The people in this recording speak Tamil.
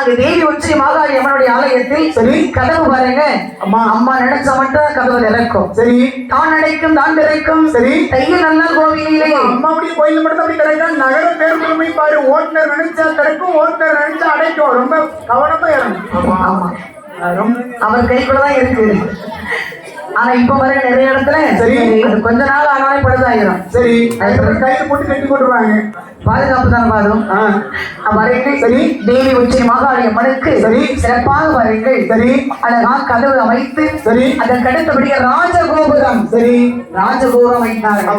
அங்க தேவி உச்சி மாதாரி அம்மனுடைய ஆலயத்தில் சரி. கதவு பாருங்க. அம்மா. அம்மா நினைச்சா மட்டும் கதவு திறக்கும். சரி. தான் நினைக்கும் தான் திறக்கும். சரி. தையல் நல்ல கோவிலிலே. அம்மாவுடைய கோயில் மட்டும் அப்படி கிடையாது நகர பேருந்துமை பாரு. ஓட்டுநர் நினைச்சா கிடைக்கும் ஓட்டுநர் நினைச்சா அடைக்கும். ரொம்ப கவனமா இறங்கும் ஆமா. ரொம்ப அவர் கைக்குள்ளதான் இருக்கு. ஆனா இப்ப வர நிறைய இடத்துல சரி. கொஞ்ச நாள் ஆனாலே பழுதாயிரும். சரி. கையில போட்டு கட்டி போட்டுருவாங்க. பாதுகாப்பு தானே பாதும் வரீங்கள் சரி. தேவி உச்சி மாகாளி அம்மனுக்கு சரி. சிறப்பாக வரீங்கள். சரி. அழகா கதவு அமைத்து சரி. அதற்கு அடுத்தபடியே ராஜகோபுரம். சரி. ராஜகோபுரம் வைத்தார்கள்.